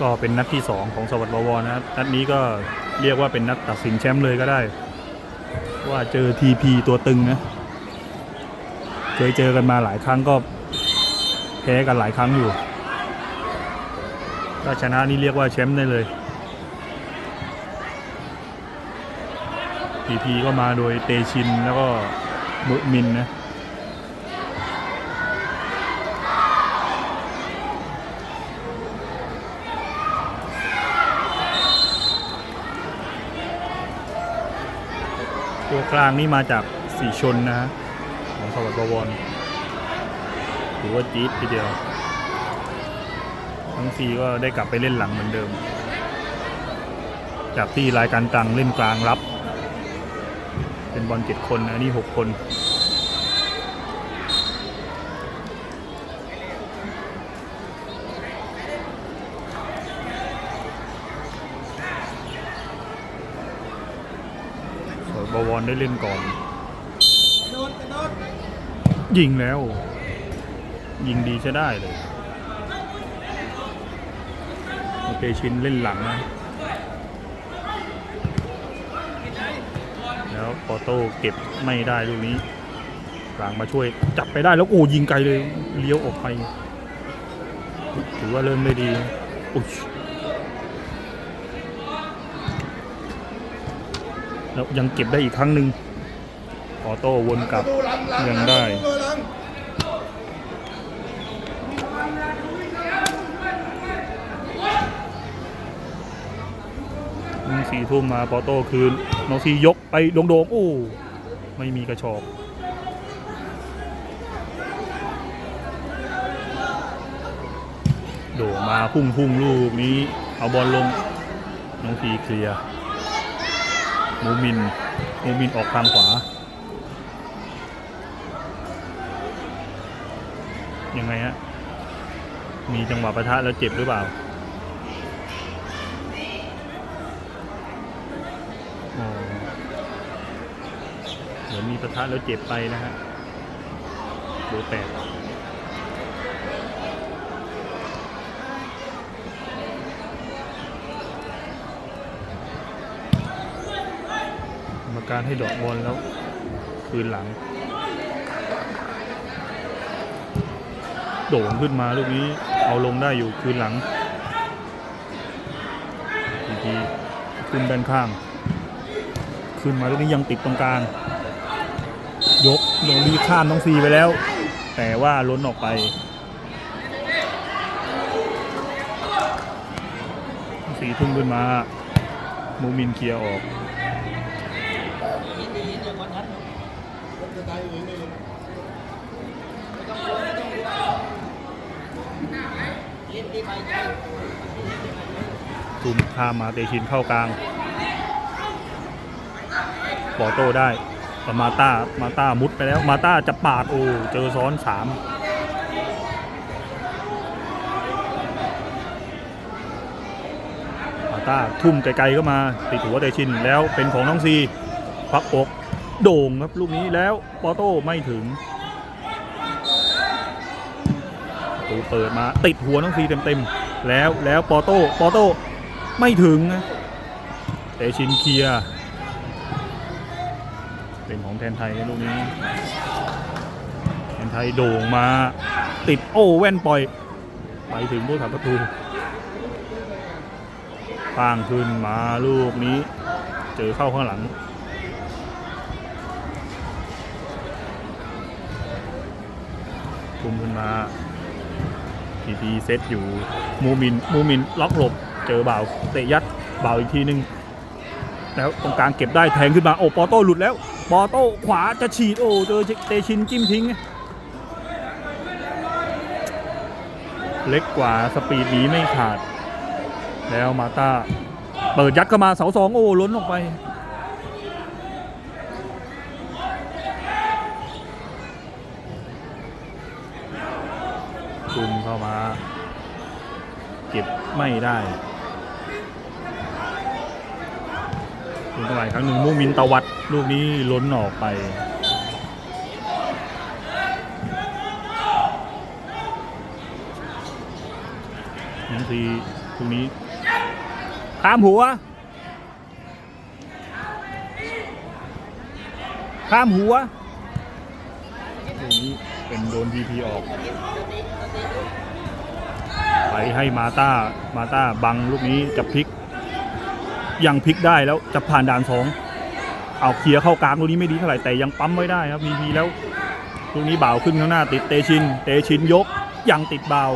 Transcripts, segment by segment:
ก็เป็นนัดที่ 2 ของสวัสดิ์บวรนะนัดนี้ก็เรียกว่าเป็นนัดตัดสินแชมป์เลยก็ได้ ว่าเจอ TP ตัวตึงนะเคยเจอกันมาหลายครั้งก็แพ้กันหลายครั้งอยู่ถ้าชนะนี่เรียกว่าแชมป์ได้เลย TP ก็มาโดยเตชินแล้วก็มุมินนะ กลางนี่มาจากสีชนนะฮะของสวัสดิ์บวรถือว่าจี๊ดทีเดียว ทั้งซีก็ได้กลับไปเล่นหลังเหมือนเดิม จากที่รายการตังเล่นกลางรับ เป็นบอลเจ็ดคนอันนี้หกคน สวยบว รได้เล่นก่อน ยิงแล้ว ยิงดีใช้ได้เลยโอเคชินเล่นหลังนะ แล้วปอโต้เก็บไม่ได้ลูกนี้กลางมาช่วยจับไปได้แล้วโอ้ยิงไกลเลยเลี้ยวออกไป ถือว่าเริ่มได้ดีอุ๊ย แล้วยังเก็บได้อีกครั้งหนึ่งออโต้วนกลับยังได้น้องสี่ทุ่มมาปอโต้คืนน้องสียกไปโด่งๆโอ้ไม่มีกระชอกโด่งมาพุ่งพุ่งๆลูกนี้ เอาบอลลงน้องสีเคลียร์ มูมินมูมินออกทางขวา ยังไงฮะ มีจังหวะประทะแล้วเจ็บหรือเปล่าเหมือนมีประทะแล้วเจ็บไปนะฮะโบแตกกร การให้ดอกบอลแล้ว คืนหลัง โด่งขึ้นมาลูกนี้เอาลงได้อยู่คืนหลังทีทีขึ้นด้านข้าง ขึ้นมาลูกนี้ยังติดตรงกลาง ยกลงดีข้ามน้องซีไปแล้ว แต่ว่าล้นออกไปสีทุ่มขึ้นมา มูมินเคลียร์ออก ทุ่มข้ามมาเตชินเข้ากลางปอโต้ได้มาต้ามาต้ามุดไปแล้ว มาต้าจะปาดโอ้เจอซ้อนสามมาต้าทุ่มไกลๆก็มาติดหัวเตชินแล้วเป็นของน้องซีพักอกโด่งครับลูกนี้แล้วปอโต้ไม่ถึงตูเปิดมาติดหัวน้องซีเต็มๆแล้วแล้วปอโต้ปอโต้ ไม่ถึงนะเตชินเคียร์เป็นของแทนไทยลูกนี้ แทนไทยโด่งมาติดโอ้แว่นปล่อย ไปถึงผู้ถับประตูป้างขึ้นมาลูกนี้ เจอเข้าข้างหลังคุมขึ้นมาทีทีเซตอยู่ มูมิน มูมินล็อกหลบ เจอบ่าวเตะยัดบ่าวอีกทีหนึ่งแล้วตรงกลางเก็บได้แทงขึ้นมาโอ้ปอโต้หลุดแล้วปอโต้ขวาจะฉีดโอ้เจอเตชินจิ้มทิ้ง เล็กกว่าสปีดหนีไม่ขาด แล้วมาตาเปิดยัดเข้ามาเสาสองโอ้ล้นออกไปคุมเข้ามา เก็บไม่ได้ ลูกเข้าไปครั้งหนึ่งมูมินตะวัดลูกนี้ล้นออกไปบางทีตรงนี้ข้ามหัว ข้ามหัวตรงนี้เป็นโดนพีพีออก ไปให้มาต้ามาต้าบังลูกนี้จะพลิก ยังพลิกได้แล้วจะผ่านด่านสองเอาเคลียร์เข้ากลางลูกนี้ไม่ดีเท่าไหร่แต่ยังปั๊มไว้ได้ครับพีพีแล้วลูกนี้บ่าวขึ้นข้างหน้าติดเตชิน เตชินยกยังติดบ่าว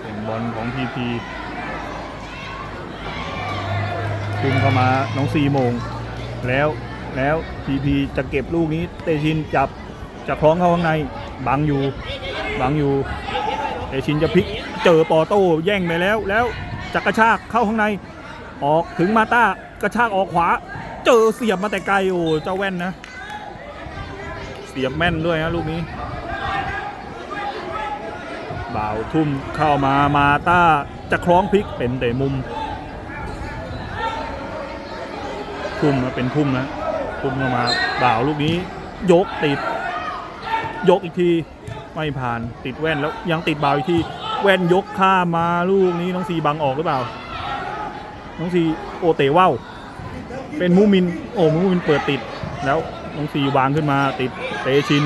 เป็นบอลของพีพีคุมเข้ามาน้องซีโมง แล้วแล้วพีพีจะเก็บลูกนี้ เตชินจับจะคล้องเข้าข้างในบังอยู่บังอยู่ เตชินจะพลิกเจอปอโต้แย่งไปแล้วแล้ว จะกระชากเข้าข้างใน ออกถึงมาต้ากระชากออกขวา เจอเสียบมาแต่ไกลโอ้เจ้าแว่นนะ เสียบแม่นด้วยนะลูกนี้บ่าวทุ่มเข้ามามาต้าจะคล้องพลิกเป็นแต่มุม ทุ่มนะเป็นทุ่มนะทุ่มเข้ามาบ่าวลูกนี้ ยกติด ยกอีกทีไม่ผ่านติดแว่นแล้วยังติดบ่าวอีกที แว่นยกข้ามมาลูกนี้น้องซีบังออกหรือเปล่า น้องซีโอเตว่าวเป็นมูมินโอ้มูมินเปิดติดแล้วน้องซีวางขึ้นมาติดเตชิน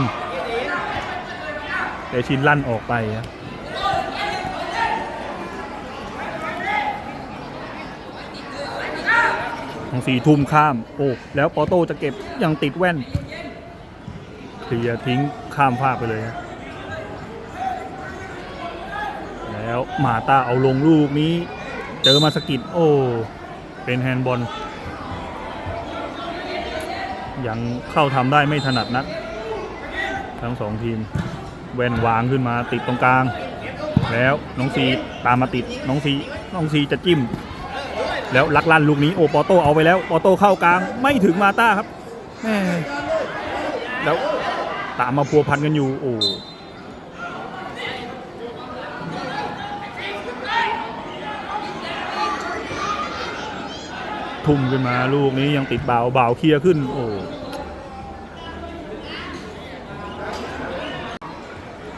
เตชินลั่นออกไปครับน้องซีทุ่มข้าม โอ้ แล้วปอโต้จะเก็บยังติดแว่นเคลียทิ้งข้ามฟากไปเลยครับ แล้วมาตาเอาลงลูกนี้ เจอมาสกิดโอ้ เป็นแฮนด์บอล ยังเข้าทำได้ไม่ถนัดนัก ทั้งสองทีม แว่นวางขึ้นมาติดตรงกลาง แล้วน้องซีตามมาติดน้องซีน้องซีจะจิ้ม แล้วลักลั่นลูกนี้โอ้ปอโต้เอาไปแล้วปอโต้เข้ากลางไม่ถึงมาต้าครับแม่แล้วตามมาพัวพันกันอยู่ โอ้ ทุ่มขึ้นมาลูกนี้ยังติดเบาเบาเคลียร์ขึ้น โอ้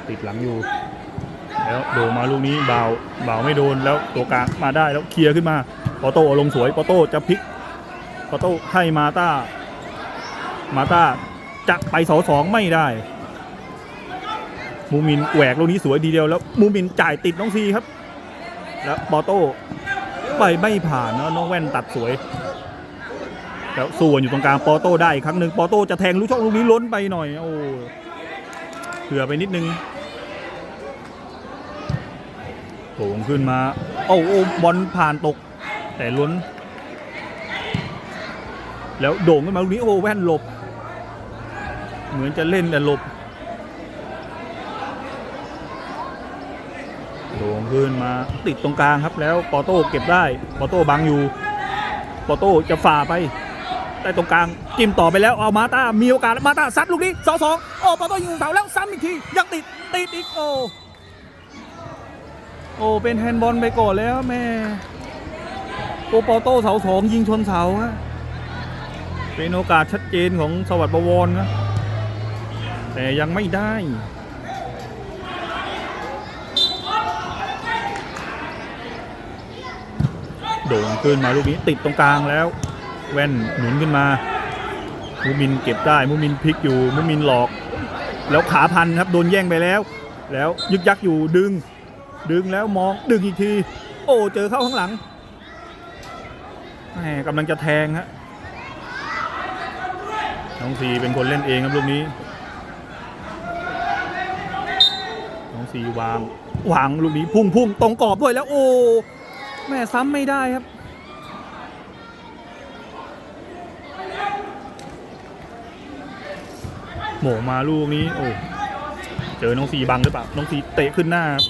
ติดหลังอยู่ แล้วโดมาลูกนี้เบาเบาไม่โดนแล้วตัวกลางมาได้แล้วเคลียร์ขึ้นมาปอโต้ลงสวยปอโต้จะพลิกปอโต้ให้มาต้า มาต้าจะไปเสาสองไม่ได้มูมินแหวกลูกนี้สวยดีเดียวแล้วมูมินจ่ายติดน้องซีครับ แล้วปอโต้ ไปไม่ผ่านนะน้องแว่นตัดสวยแล้วส่วนอยู่ตรงกลางปอโต้ได้อีกครั้งหนึ่งปอโต้จะแทงลูกช่องลูกนี้ล้นไปหน่อยโอ้เผื่อไปนิดนึงโผงขึ้นมาโอ้โอ้บอลผ่านตก แต่ล้น แล้วโด่งขึ้นมาลูกนี้โอ้แว่นหลบ เหมือนจะเล่นแต่หลบ โด่งขึ้ นมาติดตรงกลางครับ แล้วปอโต้เก็บได้ปอโต้บังอยู่ปอโต้จะฝ่าไปได้ตรงกลางจิ้มต่อไปแล้วเอามาตามีโอกาสมาตาซัดลูกนี้สองสองโอ้ปอโต้ยิงเสาแล้วซ้ำอีกทียังติดติดอีกโอ้โอ้เป็นแฮนด์บอลไปก่อนแล้วแม่โอ้ปอโต้เสาสองยิงชนเสาฮะเป็นโอกาสชัดเจนของสวัสดิ์บวรนะแต่ยังไม่ได้ โด่งขึ้นมาลูกนี้ติดตรงกลางแล้ว แว่นหนุนขึ้นมา มูมินเก็บได้มูมินพลิกอยู่มูมินหลอก แล้วขาพันครับโดนแย่งไปแล้ว แล้วยึกยักอยู่ดึง ดึงแล้วมองดึงอีกที โอ้เจอเข้าข้างหลังแหมกำลังจะแทงฮะน้องสีเป็นคนเล่นเองครับลูกนี้น้องสีวางวางลูกนี้พุ่งพุ่งตรงกรอบด้วยแล้วโอ้ แม่ซ้ำไม่ได้ครับ โหมมาลูกนี้ โอ้เจอน้องสีบังหรือเปล่า น้องสีเตะขึ้นหน้าครับ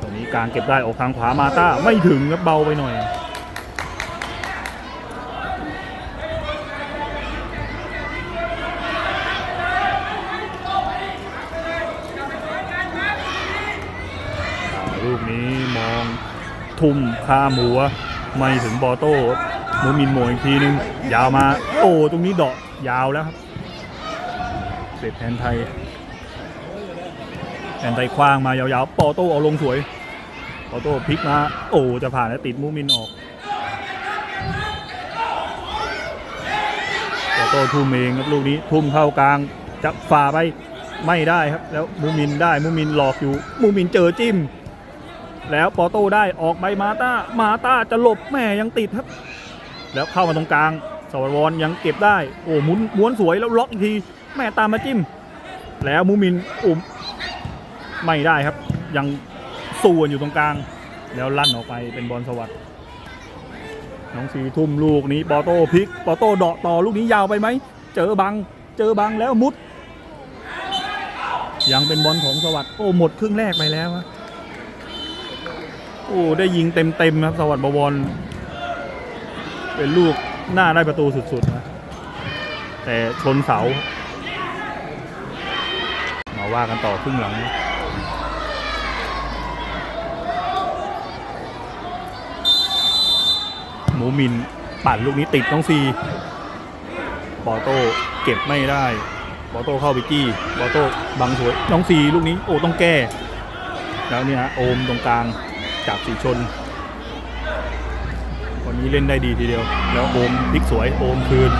ตอนนี้การเก็บได้ออกทางขวามาต้าไม่ถึงครับเบาไปหน่อย ลูกนี้มอง ทุ่มคาหมัวไม่ถึงบอโต้มูมินโมอีกทีนึง ยาวมา โอ้ตรงนี้เดาะยาวแล้วครับเสร็จแทนไทยแอนไตคว้างมายาวๆปอโต้เอาลงสวยปอโต้พลิกมา โอ้จะผ่านแล้วติดมูมินออกปอโต้ทุ่มเองครับลูกนี้ทุ่มเข้ากลางจะฝ่าไปไม่ได้ครับ แล้วมูมินได้มูมินหลอกอยู่มูมินเจอจิ้ม แล้วปอโต้ได้ออกไปมาต้ามาต้าจะหลบแม่ยังติดครับ แล้วเข้ามาตรงกลาง สวรวรยังเก็บได้ โอ้หมุนม้วนสวยแล้วล็อกอีกที แม่ตามมาจิ้ม แล้วมูมินอุ้มไม่ได้ครับ ยังส่วนอยู่ตรงกลาง แล้วลั่นออกไปเป็นบอลสวัสด์น้องสีทุ่มลูกนี้ปอโต้พลิกปอโต้เดาะต่อลูกนี้ยาวไปไหมเจอบังเจอบังแล้วมุด ยังเป็นบอลของสวัสด์โอ้หมดครึ่งแรกไปแล้วะ อ้ ได้ยิงเต็มๆครับ สวัสดิ์บวร เป็นลูกหน้าได้ประตูสุดๆนะแต่ชนเสา มาว่ากันต่อครึ่งหลัง หมูมินปั่นลูกนี้ติดน้องซีปอโต้เก็บไม่ได้ปอโต้เข้าไปจี้ปอโต้บังสวยน้องซีลูกนี้โอ้ต้องแก้ แล้วเนี่ยฮะโอมตรงกลาง จับสีชน วันนี้เล่นได้ดีทีเดียว แล้วโอมพลิกสวยโอมคืน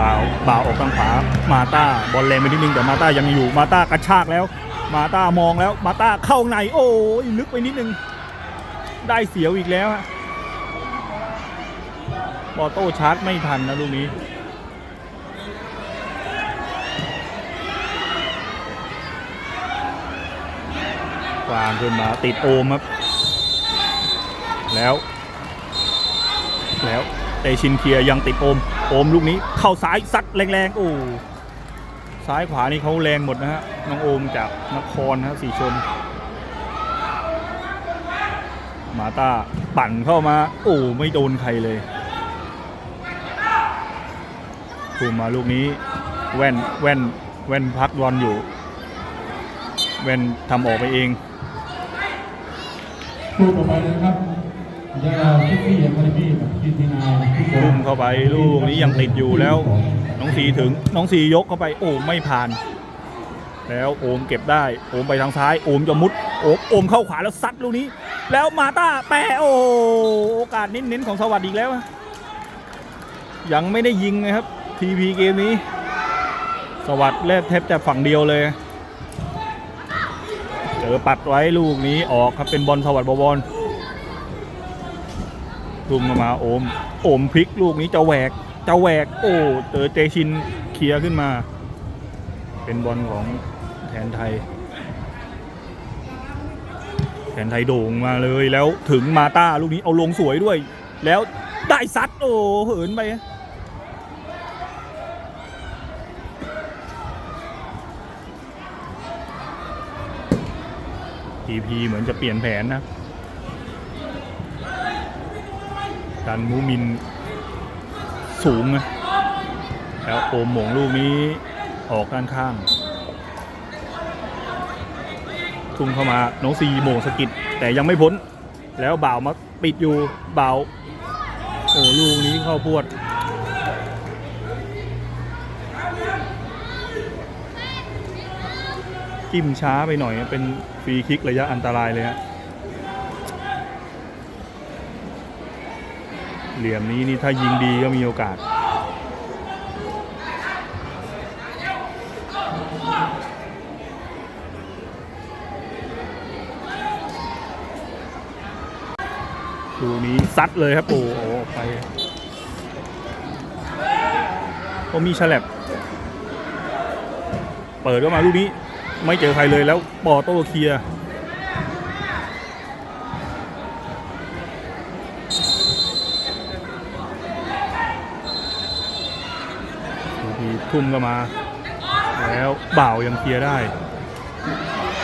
บ่าวบ่าวออกทางขวามาต้าบอลแรงไปนิดนึงแต่มาต้ายังอยู่มาต้ากระชากแล้ว มาต้ามองแล้วมาต้าเข้าในโอ้ยลึกไปนิดนึง ได้เสียวอีกแล้วฮะบอโต้ชาร์จไม่ทันนะลูกนี้วางขึ้นมาติดโอมครับ แล้ว แล้วเตชินเคียยังติดโอม โอมลูกนี้เข้าซ้ายซัดแรงๆโอ้ซ้ายขวานี่เขาแรงหมดนะฮะน้องโอมจากนครนะฮะสีชน มาตาปั่นเข้ามา โอ้ไม่โดนใครเลยถูกมาลูกนี้ แว่นแว่นแว่นพักบอลอยู่ แว่นทำออกไปเองคู่ต่อไปนะครับ ยาวคิดพี่ยังไม่พี่กับคิดพี่นายพุ่มเข้าไปลูกนี้ยังติดอยู่แล้ว น้องสีถึงน้องสียกเข้าไปโอ้ไม่ผ่าน แล้วโอมเก็บได้โอมไปทางซ้ายโอมจะมุดโอมโอมเข้าขวาแล้วซัดลูกนี้ แล้วมาต้าแปะโอ้โอกาสเน้นๆของสวัสดิ์อีกแล้ว ยังไม่ได้ยิงนะครับทีพีเกมนี้ สวัสดิ์แลบแทบจะฝั่งเดียวเลยเจอปัดไว้ลูกนี้ออกครับเป็นบอลสวัสดิ์บวร ทุ่มามาโอม โอมพลิกลูกนี้จะแหวกจะแหวก โอ้เจอเจชินเคลียร์ขึ้นมา เป็นบอลของแทนไทย แทนไทยโด่งมาเลยแล้วถึงมาต้าลูกนี้เอาลงสวยด้วย แล้วได้ซัดโอ้เหินไปทีพีเหมือนจะเปลี่ยนแผนนะ ดันมูมินสูงนะแล้วโอมหมงลูกนี้ออกด้านข้างทุ่มเข้ามาน้องซีโมงสะกิดแต่ยังไม่พ้น แล้วบ่าวมาปิดอยู่บ่าวโอ้ลูกนี้เข้าพวดจิ้มช้าไปหน่อยเป็นฟรีคิกระยะอันตรายเลยฮะ เหลี่ยมนี้นี่ถ้ายิงดีก็มีโอกาส ดูนี้ซัดเลยครับโอ้โหออกไปก็มีฉลับเปิดเข้ามาลูกนี้ไม่เจอใครเลยแล้วปอโต้เคลียร์ ทุ่มก็มา แล้วบ่าวยังเคลียร์ได้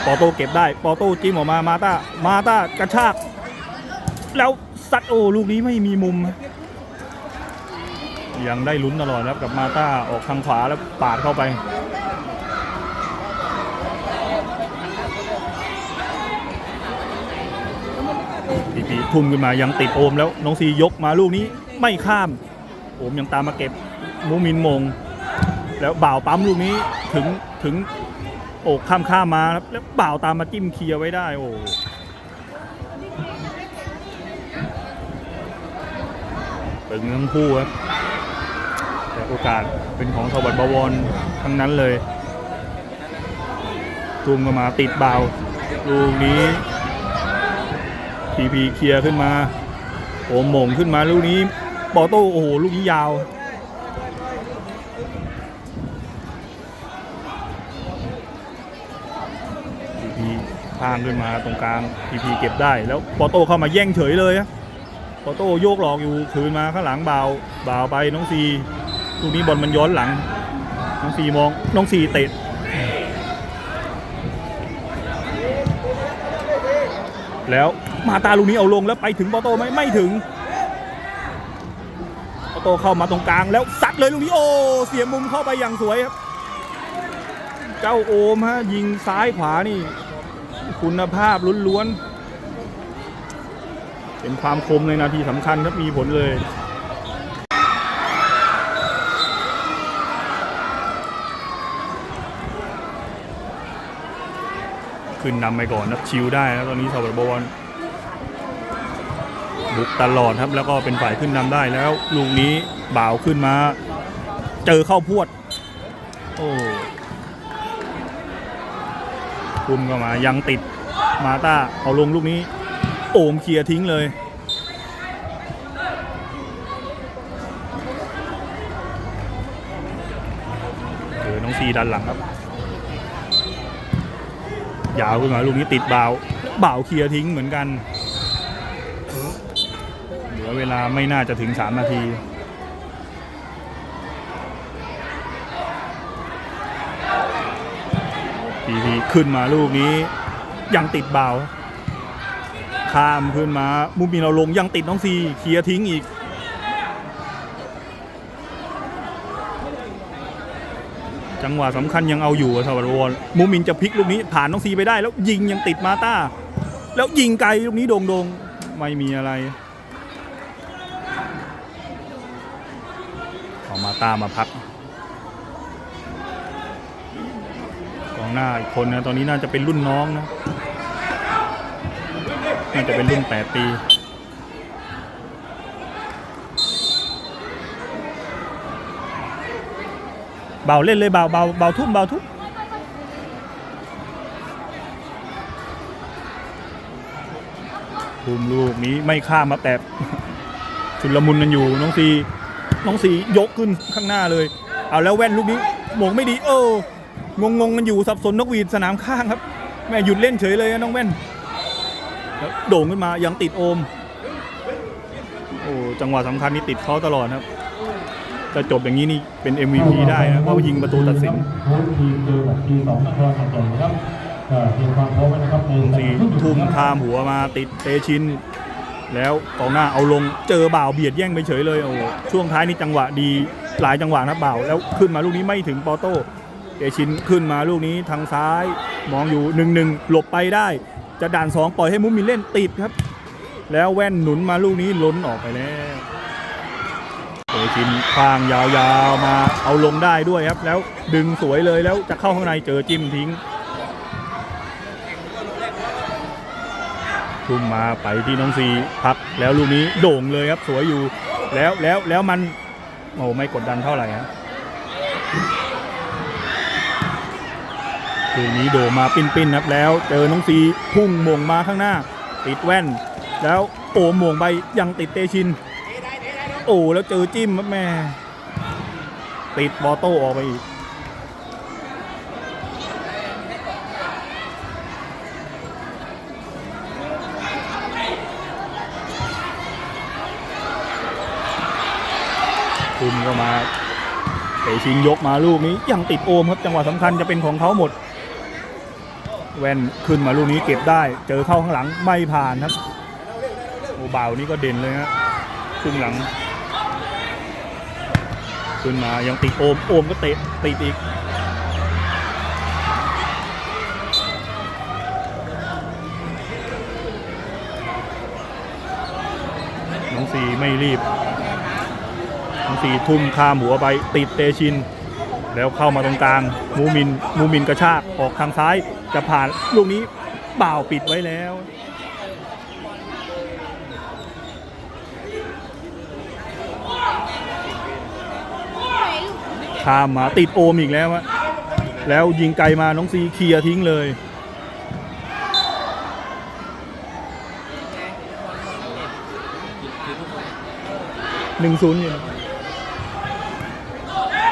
ปอโต้เก็บได้ปอโต้จิ้มออกมามาตามาตากระชาก แล้วซัดโอลูกนี้ไม่มีมุม ยังได้ลุ้นตลอดครับกับมาตาออกทางขวาแล้วปาดเข้าไปปีปีทุ่มขึ้นมายังติดโอมแล้วน้องซียกมาลูกนี้ไม่ข้าม โอมยังตามมาเก็บมูมินมง แล้วบ่าวปั๊มลูกนี้ถึงถึงโอ้ข้ามข้ามมาครับแล้วบ่าวตามมาจิ้มเคลียร์ไว้ได้โอ้ตึงทั้งคู่ครับแต่โอกาสเป็นของสวัสดิ์บวรทั้งนั้นเลยทุ่มก็มาติดบ่าวลูกนี้พีพีเคลียร์ขึ้นมาโอ้หม่งขึ้นมาลูกนี้ปอโต้โอ้โหลูกนี้ยาว พีพี พางขึ้นมาตรงกลางพีพีเก็บได้แล้วปอโต้เข้ามาแย่งเฉยเลยปอโต้โยกหลอกอยู่คืนมาข้างหลังบ่าวบ่าวไปน้องซีลูกนี้บอลมันย้อนหลัง น้องซีมองน้องซีเตะแล้วมาตาลูกนี้เอาลงแล้วไปถึงปอโต้ไหมไม่ถึงปอโต้เข้ามาตรงกลางแล้วซัดเลยลูกนี้โอ้เสียมุมเข้าไปอย่างสวยครับ เจ้าโอมฮะยิงซ้ายขวานี่ คุณภาพล้วนๆเป็นความคมในนาทีสำคัญครับมีผลเลยขึ้นนำไปก่อนนะชิวได้นะตอนนี้สวัสดบวรบุกตลอดครับแล้วก็เป็นฝ่ายขึ้นนำได้แล้วลูกนี้บ่าวขึ้นมา เจอเข้าพวด โอ้คุมเข้ามายังติด มาต้าเอาลงลูกนี้ โอมเคลียร์ทิ้งเลยเจอน้องซีดันหลังครับ ยาวขึ้นมาลูกนี้ติดบ่าวบ่าวเคลียร์ทิ้งเหมือนกัน เหลือเวลาไม่น่าจะถึง 3 นาทีพีพีขึ้นมาลูกนี้ ยังติดเบาวข้ามขึ้นมามุมมีเราลงยังติดน้องซีเคลียร์ทิ้งอีก จังหวะสำคัญยังเอาอยู่สวัสดิ์วรมูมินจะพลิกลูกนี้ผ่านน้องซีไปได้ แล้วยิงยังติดมาต้า แล้วยิงไกลลูกนี้โด่งๆไม่มีอะไรเอามาต้ามาพักกองหน้าอีกคนนะตอนนี้น่าจะเป็นรุ่นน้องนะ น่าจะเป็นรุ่น8ปีเบาเล่นเลยเบาเบาเบาทุ่มเบาทุ่มทุ่มลูกนี้ไม่ข้ามมาแต่ชุลมุนกันอยู่น้องซีน้องซียกขึ้นข้างหน้าเลย เอาแล้วแว่นลูกนี้หมงไม่ดี เอองงงกันอยู่สับสนนกหวีดสนามข้างครับ แม่หยุดเล่นเฉยเลยน้องแว่น โด่งขึ้นมายังติดโอม โอ้จังหวะสำคัญนี่ติดเขาตลอดครับจะจบอย่างนี้นี่เป็น MVP ได้นะเพราะว่ายิงประตูตัดสินโค้ชทีมเจอกับทีมสองนครขอนแก่นนะครับก็เตรียมความพร้อมไว้นะครับในสีทุ่มทามหัวมาติดเตชิน แล้วกองหน้าเอาลงเจอบ่าวเบียดแย่งไปเฉยเลยโอ้ช่วงท้ายนี่จังหวะดีหลายจังหวะนะบ่าว แล้วขึ้นมาลูกนี้ไม่ถึงปอโต้เตชินขึ้นมาลูกนี้ทางซ้ายมองอยู่หนึ่งหนึ่งหลบไปได้ จะด่านสองปล่อยให้มุมมินเล่นติดครับ แล้วแว่นหนุนมาลูกนี้ล้นออกไปแล้วเตชินคว้างยาวๆมาเอาลงได้ด้วยครับ แล้วดึงสวยเลยแล้วจะเข้าข้างในเจอจิ้มทิ้งทุ่มมาไปที่น้องซีพักแล้วลูกนี้โด่งเลยครับสวยอยู่ แล้วแล้วแล้วมันโอ้ไม่กดดันเท่าไหร่ฮะลู กนี้โดมาปิ้นๆครับแล้วเจอน้องซีพุ่งหม่งมาข้างหน้า ติดแว่น แล้วโอ้หม่งไปยังติดเตชิน โอ้แล้วเจอจิ้มครับแม่ ติดบอโต้ออกไปอีกคุมก็มาเตะชิงยกมาลูกนี้ยังติดโอมครับจังหวะสำคัญจะเป็นของเขาหมด แว่นขึ้นมาลูกนี้เก็บได้ เจอเข้าข้างหลังไม่ผ่านครับโอ้บ่าวนี่ก็เด่นเลยฮะครึ่งหลัง ขึ้นมายังติดโอมโอมก็เตะติดอีกน้องสีไม่รีบทั้งสี่ทุ่มข้ามหัวไปติดเตชิน แล้วเข้ามาตรงกลาง มูมิน มูมินกระชากออกทางซ้าย จะผ่านลูกนี้เปล่าปิดไว้แล้ว ข้ามมาติดโอมอีกแล้วอะแล้วยิงไกลมาน้องซีเคลียร์ทิ้งเลย หนึ่งศูนย์อยู่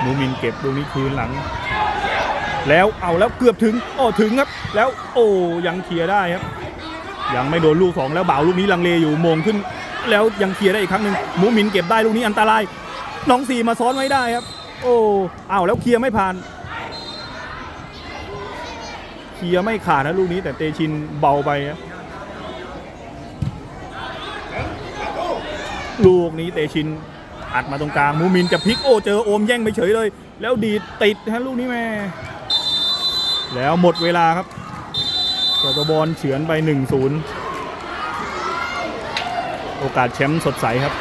มูมินเก็บลูกนี้คืนหลัง แล้วเอาแล้วเกือบถึงโอ้ถึงครับ แล้วโอ้ยังเคลียร์ได้ครับ ยังไม่โดนลูกสองแล้วบ่าวลูกนี้ลังเลอยู่มงขึ้น แล้วยังเคลียร์ได้อีกครั้งหนึ่งมูมินเก็บได้ลูกนี้อันตรายน้องสี่มาซ้อนไว้ได้ครับ โอ้เอาแล้วเคลียร์ไม่ผ่านเคลียร์ไม่ขาดนะลูกนี้แต่เตชินเบาไปครับลูกนี้เตชินอัดมาตรงกลางมูมินจะพลิกโอ้เจอโอมแย่งไปเฉยเลย แล้วดีติดฮะลูกนี้แม่ แล้วหมดเวลาครับเจ้าบอลเฉือนไป 1-0 โอกาสแชมป์สดใสครับ